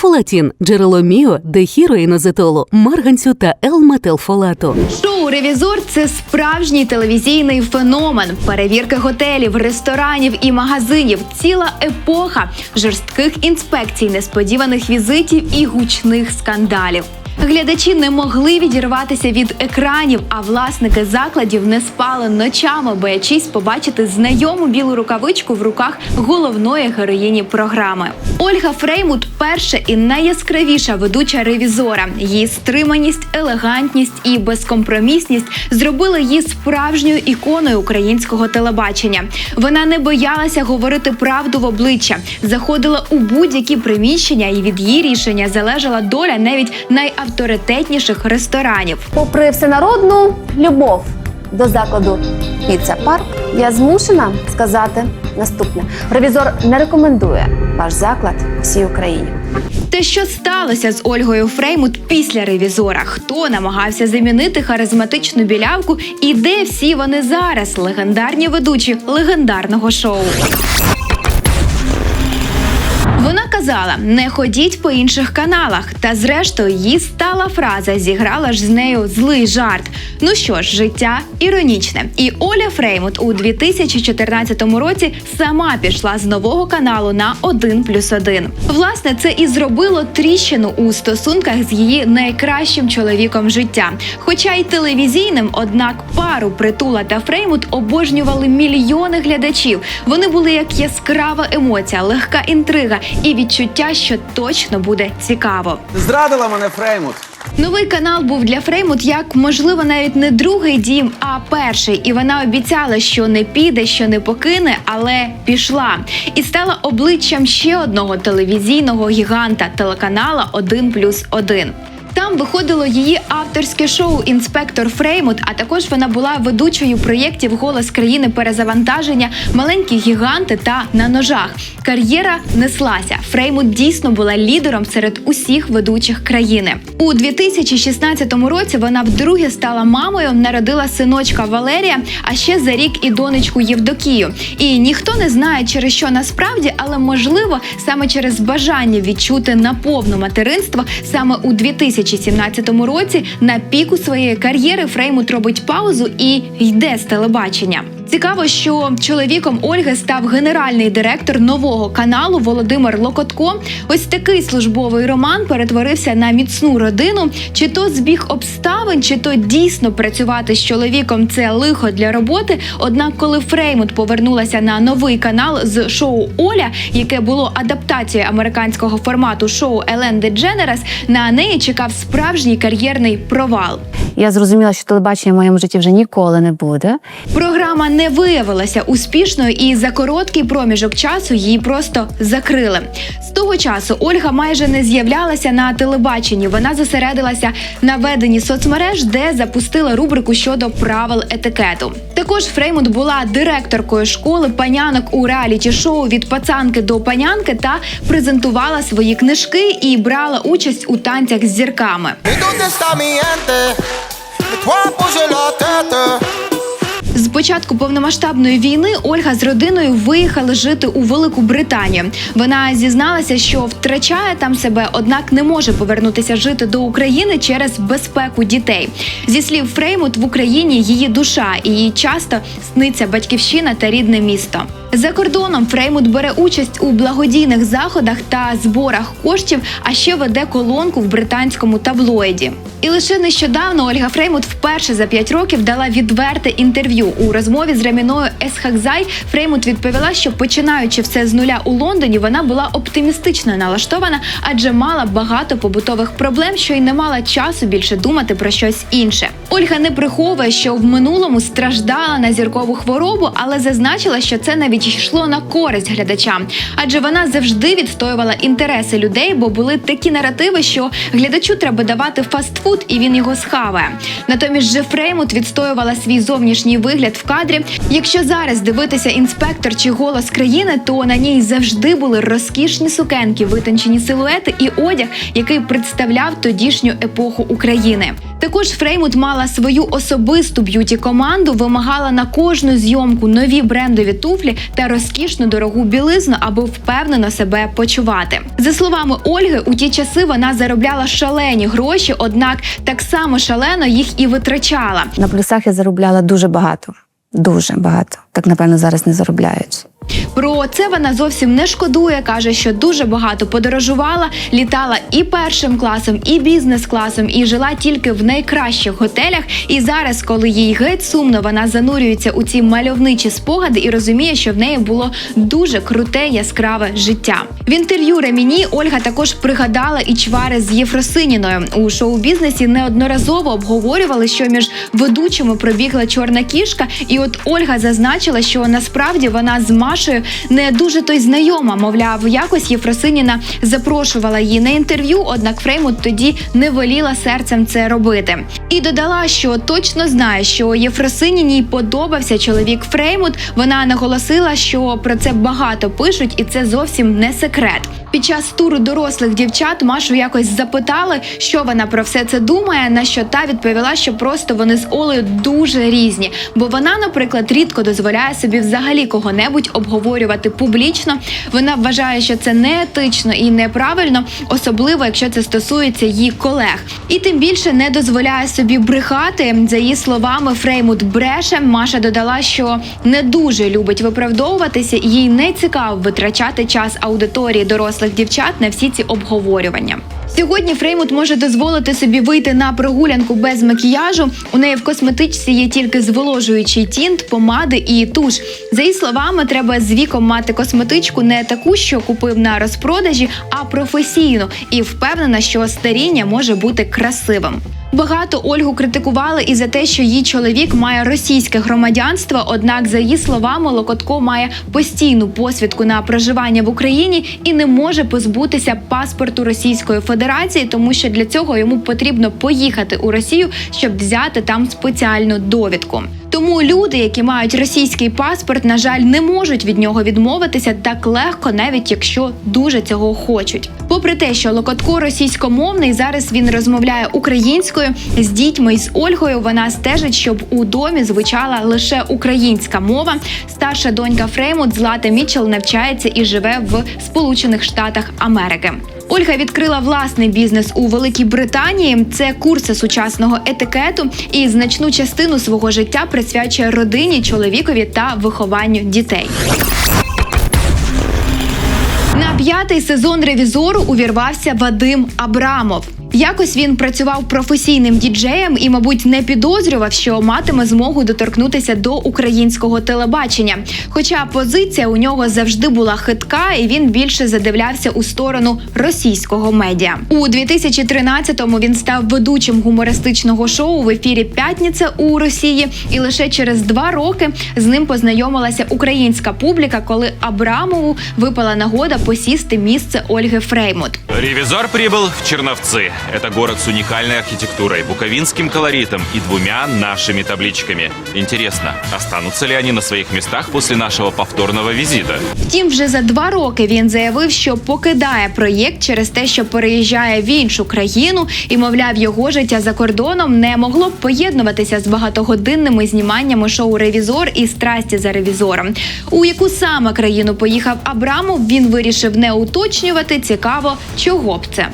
Фолатін джерело міо, дехіроїнозетолу, марганцю та Л-метилфолату. Шоу Ревізор це справжній телевізійний феномен. Перевірки готелів, ресторанів і магазинів. Ціла епоха жорстких інспекцій, несподіваних візитів і гучних скандалів. Глядачі не могли відірватися від екранів, а власники закладів не спали ночами, боячись побачити знайому білу рукавичку в руках головної героїні програми. Ольга Фреймут перша і найяскравіша ведуча ревізора. Її стриманість, елегантність і безкомпромісність зробили її справжньою іконою українського телебачення. Вона не боялася говорити правду в обличчя, заходила у будь-які приміщення, і від її рішення залежала доля навіть найавторитетніших ресторанів. Попри всенародну любов до закладу Піца Парк, я змушена сказати наступне: ревізор не рекомендує ваш заклад всій Україні. Те, що сталося з Ольгою Фреймут після ревізора, хто намагався замінити харизматичну білявку, і де всі вони зараз, легендарні ведучі легендарного шоу. Вона казала: не ходіть по інших каналах. Та зрештою їй стала фраза, зіграла ж з нею злий жарт. Ну що ж, життя іронічне. І Оля Фреймут у 2014 році сама пішла з нового каналу на 1 плюс 1. Власне, це і зробило тріщину у стосунках з її найкращим чоловіком життя. Хоча й телевізійним, однак пару притула та Фреймут обожнювали мільйони глядачів. Вони були як яскрава емоція, легка інтрига і відчуття, що точно буде цікаво. Зрадила мене Фреймут. Новий канал був для Фреймут як можливо навіть не другий дім, а перший. І вона обіцяла, що не піде, що не покине, але пішла і стала обличчям ще одного телевізійного гіганта телеканала 1 плюс 1. Там виходило її авторське шоу Інспектор Фреймут. А також вона була ведучою проєктів Голос країни перезавантаження, маленькі гіганти та на ножах. Кар'єра неслася. Фреймут дійсно була лідером серед усіх ведучих країни. У 2016 році вона вдруге стала мамою, народила синочка Валерія, а ще за рік і донечку Євдокію. І ніхто не знає, через що насправді, але можливо саме через бажання відчути наповну материнство саме у 2017 році на піку своєї кар'єри Фреймут робить паузу і йде з телебачення. Цікаво, що чоловіком Ольги став генеральний директор нового каналу Володимир Локотко. Ось такий службовий роман перетворився на міцну родину. Чи то збіг обставин, чи то дійсно працювати з чоловіком це лихо для роботи. Однак, коли Фреймут повернулася на новий канал з шоу Оля, яке було адаптацією американського формату шоу Елен Дедженерес, на неї чекав справжній кар'єрний провал. Я зрозуміла, що телебачення в моєму житті вже ніколи не буде. Програма не виявилася успішною, і за короткий проміжок часу її просто закрили. З того часу Ольга майже не з'являлася на телебаченні. Вона зосередилася на веденні соцмереж, де запустила рубрику щодо правил етикету. Також Фреймут була директоркою школи панянок у реаліті шоу від пацанки до панянки та презентувала свої книжки і брала участь у танцях з зірками. З початку повномасштабної війни Ольга з родиною виїхали жити у Велику Британію. Вона зізналася, що втрачає там себе, однак не може повернутися жити до України через безпеку дітей. Зі слів Фреймут, в Україні її душа, і їй часто сниться батьківщина та рідне місто. За кордоном Фреймут бере участь у благодійних заходах та зборах коштів, а ще веде колонку в британському таблоїді. І лише нещодавно Ольга Фреймут вперше за п'ять років дала відверте інтерв'ю у розмові з Реміною Есхакзай. Фреймут відповіла, що починаючи все з нуля у Лондоні, вона була оптимістично налаштована, адже мала багато побутових проблем, що й не мала часу більше думати про щось інше. Ольга не приховує, що в минулому страждала на зіркову хворобу, але зазначила, що це навіть йшло на користь глядачам, адже вона завжди відстоювала інтереси людей, бо були такі наративи, що глядачу треба давати фастфуд, і він його схаває. Натомість же Фреймут відстоювала свій зовнішній вигляд в кадрі. Якщо зараз дивитися інспектор чи голос країни, то на ній завжди були розкішні сукенки, витончені силуети і одяг, який представляв тодішню епоху України. Також Фреймут мала свою особисту б'юті команду, вимагала на кожну зйомку нові брендові туфлі та розкішну дорогу білизну, аби впевнено себе почувати. За словами Ольги, у ті часи вона заробляла шалені гроші, однак так само шалено їх і витрачала. На плюсах я заробляла дуже багато. Дуже багато. Так, напевно, зараз не заробляють. Про це вона зовсім не шкодує. каже, що дуже багато подорожувала, літала і першим класом, і бізнес-класом, і жила тільки в найкращих готелях. І зараз, коли їй геть сумно, вона занурюється у ці мальовничі спогади і розуміє, що в неї було дуже круте, яскраве життя. В інтерв'ю Реміні Ольга також пригадала і чвари з Єфросиніною. У шоу-бізнесі неодноразово обговорювали, що між ведучими пробігла чорна кішка, і от Ольга зазначила, що насправді вона з Машею не дуже то й знайома. Мовляв, якось Єфросиніна запрошувала її на інтерв'ю, однак Фреймут тоді не воліла серцем це робити. І додала, що точно знає, що Єфросиніній подобався чоловік Фреймут. Вона наголосила, що про це багато пишуть, і це зовсім не секрет. Під час туру дорослих дівчат Машу якось запитали, що вона про все це думає. На що та відповіла, що просто вони з Олею дуже різні, бо вона, наприклад, рідко дозволяє собі взагалі кого-небудь обговорювати публічно. Вона вважає, що це неетично і неправильно, особливо якщо це стосується її колег. І тим більше не дозволяє собі брехати. За її словами, Фреймут бреше. Маша додала, що не дуже любить виправдовуватися, і їй не цікаво витрачати час аудиторії дорослих дівчат на всі ці обговорювання. Сьогодні Фреймут може дозволити собі вийти на прогулянку без макіяжу. У неї в косметичці є тільки зволожуючий тінт, помади і туш. За її словами, треба з віком мати косметичку не таку, що купив на розпродажі, а професійну, і впевнена, що старіння може бути красивим. Багато Ольгу критикували і за те, що її чоловік має російське громадянство. Однак, за її словами, Локотко має постійну посвідку на проживання в Україні і не може позбутися паспорту Російської Федерації, тому що для цього йому потрібно поїхати у Росію, щоб взяти там спеціальну довідку. Тому люди, які мають російський паспорт, на жаль, не можуть від нього відмовитися так легко, навіть якщо дуже цього хочуть. Попри те, що Локотко російськомовний, зараз він розмовляє українською з дітьми і з Ольгою. Вона стежить, щоб у домі звучала лише українська мова. Старша донька Фреймут Злата Мітчелл навчається і живе в Сполучених Штатах Америки. Ольга відкрила власний бізнес у Великій Британії. Це курси сучасного етикету і значну частину свого життя присвячує родині, чоловікові та вихованню дітей. На п'ятий сезон ревізору увірвався Вадим Абрамов. Якось він працював професійним діджеєм і, мабуть, не підозрював, що матиме змогу доторкнутися до українського телебачення. Хоча позиція у нього завжди була хитка, і він більше задивлявся у сторону російського медіа. У 2013-му він став ведучим гумористичного шоу в ефірі П'ятниця у Росії, і лише через два роки з ним познайомилася українська публіка, коли Абрамову випала нагода посісти місце Ольги Фреймут. Ревизор прибыл в Черновцы. Это город с уникальной архитектурой, буковинским колоритом и двумя нашими табличками. Интересно, останутся ли они на своих местах после нашего повторного визита? Втім, вже за два роки він заявив, що покидає проєкт через те, що переїжджає в іншу країну, і мовляв, його життя за кордоном не могло б поєднуватися з багатогодинними зніманнями шоу Ревізор і страсті за ревізором. У яку саме країну поїхав Абрамов, він вирішив не уточнювати. Цікаво, чого б це.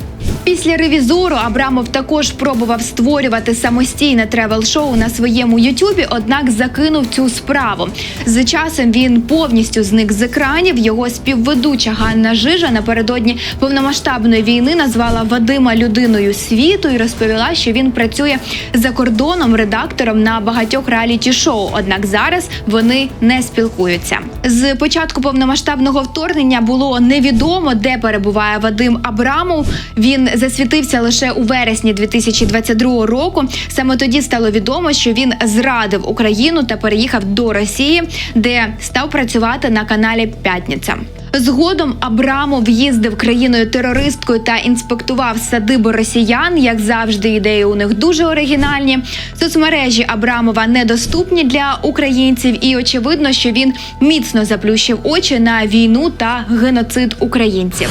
Після ревізору Абрамов також пробував створювати самостійне тревел-шоу на своєму Ютубі, однак закинув цю справу. З часом він повністю зник з екранів. Його співведуча Ганна Жижа напередодні повномасштабної війни назвала Вадима людиною світу і розповіла, що він працює за кордоном редактором на багатьох реаліті-шоу. Однак зараз вони не спілкуються. З початку повномасштабного вторгнення було невідомо, де перебуває Вадим Абрамов. Він засвітився лише у вересні 2022 року. Саме тоді стало відомо, що він зрадив Україну та переїхав до Росії, де став працювати на каналі П'ятниця. Згодом Абрамов їздив країною терористкою та інспектував садиби росіян. Як завжди, ідеї у них дуже оригінальні. Соцмережі Абрамова недоступні для українців, і очевидно, що він міцно заплющив очі на війну та геноцид українців.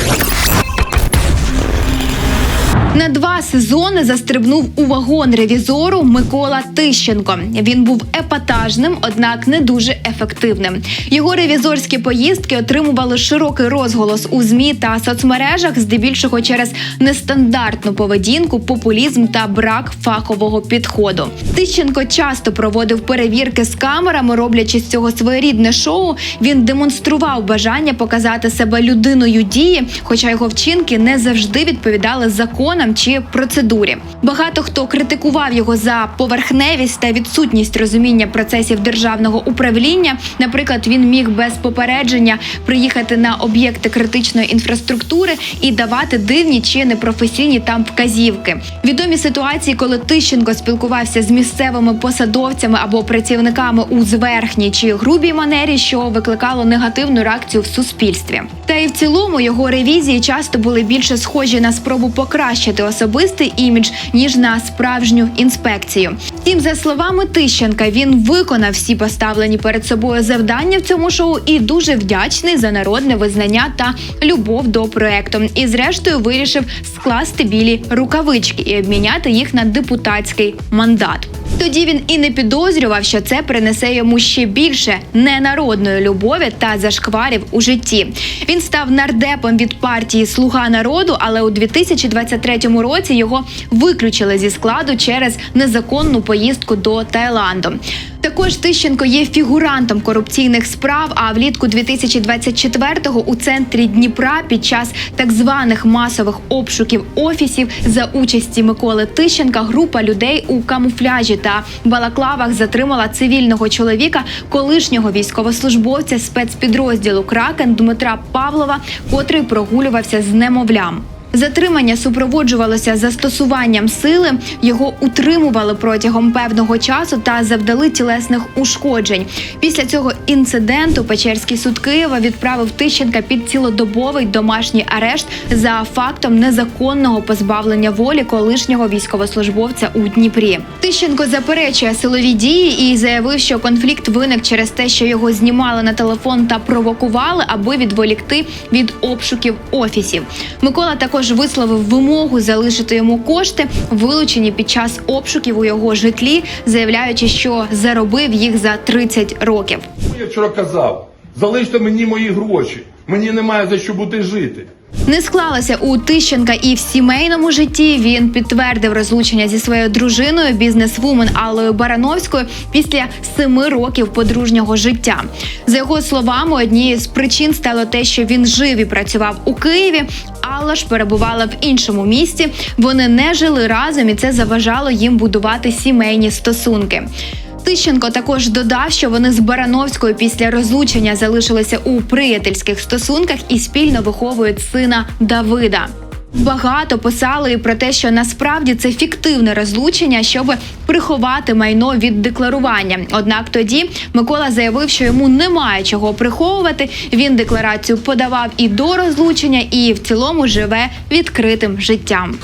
На два сезони застрибнув у вагон ревізору Микола Тищенко. Він був епатажним, однак не дуже ефективним. Його ревізорські поїздки отримували широкий розголос у змі та соцмережах, здебільшого через нестандартну поведінку, популізм та брак фахового підходу. Тищенко часто проводив перевірки з камерами, роблячи з цього своєрідне шоу. Він демонстрував бажання показати себе людиною дії, хоча його вчинки не завжди відповідали законам чи процедурі. Багато хто критикував його за поверхневість та відсутність розуміння процесів державного управління. Наприклад, він міг без попередження приїхати на об'єкти критичної інфраструктури і давати дивні чи непрофесійні там вказівки. Відомі ситуації, коли Тищенко спілкувався з місцевими посадовцями або працівниками у зверхній чи грубій манері, що викликало негативну реакцію в суспільстві. Та і в цілому його ревізії часто були більше схожі на спробу покращити особистий імідж ніж на справжню інспекцію. Втім, за словами Тищенка, він виконав всі поставлені перед собою завдання в цьому шоу і дуже вдячний за народне визнання та любов до проекту. І зрештою вирішив скласти білі рукавички і обміняти їх на депутатський мандат. Тоді він і не підозрював, що це принесе йому ще більше ненародної любові та зашкварів у житті. Він став нардепом від партії Слуга народу, але у 2023 році його виключили зі складу через незаконну поїздку до Таїланду. Також Тищенко є фігурантом корупційних справ. А влітку 2024-го у центрі Дніпра під час так званих масових обшуків офісів за участі Миколи Тищенка група людей у камуфляжі та балаклавах затримала цивільного чоловіка, колишнього військовослужбовця спецпідрозділу Кракен Дмитра Павлова, котрий прогулювався з немовлям. Затримання супроводжувалося застосуванням сили. Його утримували протягом певного часу та завдали тілесних ушкоджень. Після цього інциденту Печерський суд Києва відправив Тищенка під цілодобовий домашній арешт за фактом незаконного позбавлення волі колишнього військовослужбовця у Дніпрі. Тищенко заперечує силові дії і заявив, що конфлікт виник через те, що його знімали на телефон та провокували, аби відволікти від обшуків офісів. Микола також висловив вимогу залишити йому кошти, вилучені під час обшуків у його житлі, заявляючи, що заробив їх за 30 років. Я вчора казав, залиште мені мої гроші. Мені немає за що бути жити. Не склалося у Тищенка і в сімейному житті. Він підтвердив розлучення зі своєю дружиною, бізнесвумен Аллою Барановською після семи років подружнього життя. За його словами, однією з причин стало те, що він жив і працював у Києві. Алла ж перебувала в іншому місті. Вони не жили разом, і це заважало їм будувати сімейні стосунки. Тищенко також додав, що вони з Барановською після розлучення залишилися у приятельських стосунках і спільно виховують сина Давида. Багато писали і про те, що насправді це фіктивне розлучення, щоб приховати майно від декларування. Однак тоді Микола заявив, що йому немає чого приховувати. Він декларацію подавав і до розлучення, і в цілому живе відкритим життям.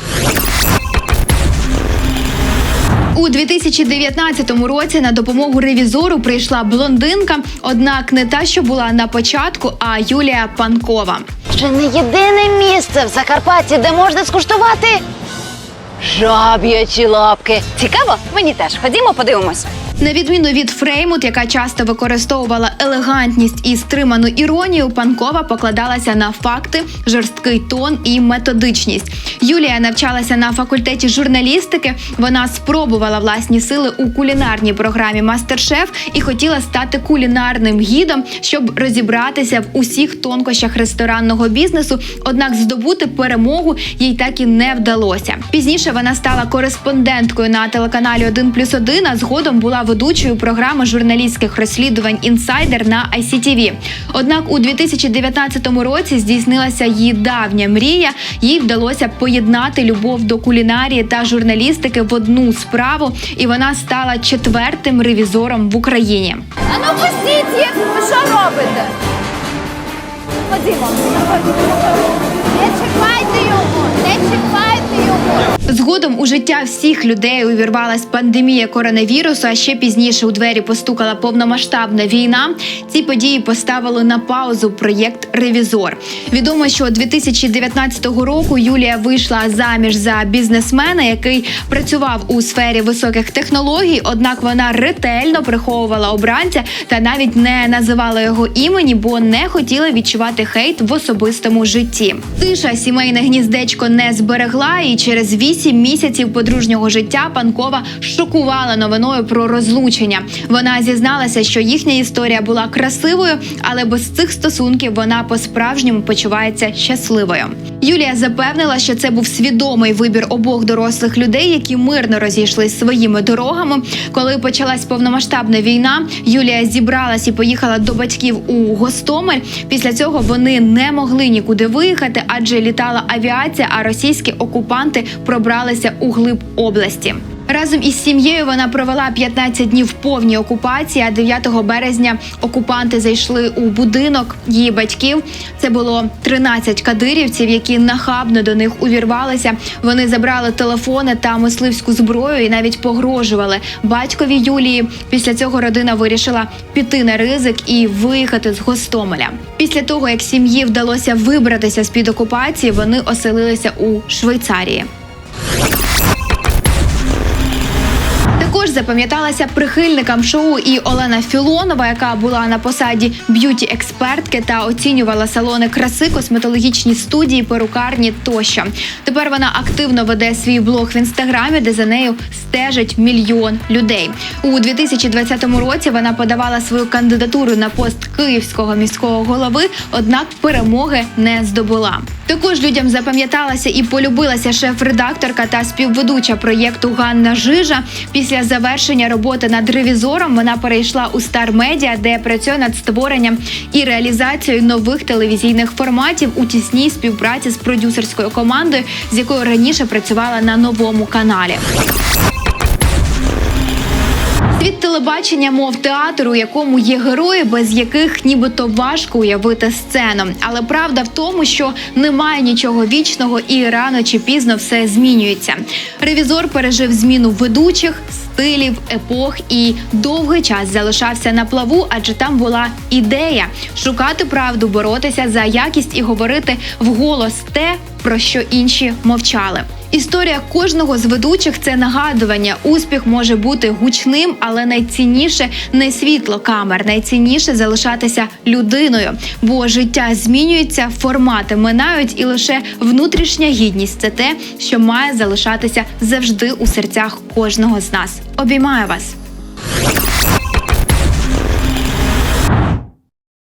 У 2019 році на допомогу ревізору прийшла блондинка, однак не та, що була на початку, а Юлія Панкова. Ще не єдине місце в Закарпатті, де можна скуштувати жаб'ячі лапки. Цікаво? Мені теж. Ходімо, подивимось. На відміну від Фреймут, яка часто використовувала елегантність і стриману іронію, панкова покладалася на факти, жорсткий тон і методичність. Юлія навчалася на факультеті журналістики. Вона спробувала власні сили у кулінарній програмі Мастер-шеф і хотіла стати кулінарним гідом, щоб розібратися в усіх тонкощах ресторанного бізнесу. Однак здобути перемогу їй так і не вдалося. Пізніше вона стала кореспонденткою на телеканалі 1+,1, а згодом була ведучою програми журналістських розслідувань інсайдер на ICTV. Однак у 2019 році здійснилася її давня мрія. Їй вдалося поєднати любов до кулінарії та журналістики в одну справу, і вона стала четвертим ревізором в Україні. А ну пустіть їх! Ви що робите? Ходімо. Не чіпайте його! Не його! Згодом у життя всіх людей увірвалась пандемія коронавірусу, а ще пізніше у двері постукала повномасштабна війна. Ці події поставили на паузу проєкт Ревізор. Відомо, що 2019 року Юлія вийшла заміж за бізнесмена, який працював у сфері високих технологій. Однак вона ретельно приховувала обранця та навіть не називала його імені, бо не хотіла відчувати хейт в особистому житті. Тиша сімейне гніздечко не зберегла, і через вісім місяців подружнього життя панкова шокувала новиною про розлучення. Вона зізналася, що їхня історія була красивою, але без цих стосунків вона по-справжньому почувається щасливою. Юлія запевнила, що це був свідомий вибір обох дорослих людей, які мирно розійшлись своїми дорогами. Коли почалась повномасштабна війна, Юлія зібралась і поїхала до батьків у Гостомель. Після цього вони не могли нікуди виїхати, адже літала авіація, а російські окупанти пробралися у глиб області. Разом із сім'єю вона провела 15 днів повній окупації. А 9 березня окупанти зайшли у будинок її батьків. Це було 13 кадирівців, які нахабно до них увірвалися. Вони забрали телефони та мисливську зброю і навіть погрожували батькові Юлії. Після цього родина вирішила піти на ризик і виїхати з Гостомеля. Після того як сім'ї вдалося вибратися з під окупації, вони оселилися у Швейцарії. Також запам'яталася прихильникам шоу і Олена Філонова, яка була на посаді б'юті-експертки та оцінювала салони краси, косметологічні студії, перукарні тощо. Тепер вона активно веде свій блог в інстаграмі, де за нею стежить мільйон людей. У 2020 році вона подавала свою кандидатуру на пост київського міського голови, однак перемоги не здобула. Також людям запам'яталася і полюбилася шеф-редакторка та співведуча проєкту Ганна Жижа. Після завершення роботи над ревізором вона перейшла у Star Media, де працює над створенням і реалізацією нових телевізійних форматів у тісній співпраці з продюсерською командою, з якою раніше працювала на новому каналі. Світ телебачення, мов театр, у якому є герої, без яких нібито важко уявити сцену. Але правда в тому, що немає нічого вічного, і рано чи пізно все змінюється. Ревізор пережив зміну ведучих, стилів, епох і довгий час залишався на плаву, адже там була ідея шукати правду, боротися за якість і говорити вголос те, про що інші мовчали. Історія кожного з ведучих це нагадування. Успіх може бути гучним, але найцінніше не світло камер, найцінніше залишатися людиною. Бо життя змінюється, формати минають, і лише внутрішня гідність це те, що має залишатися завжди у серцях кожного з нас. Обіймаю вас.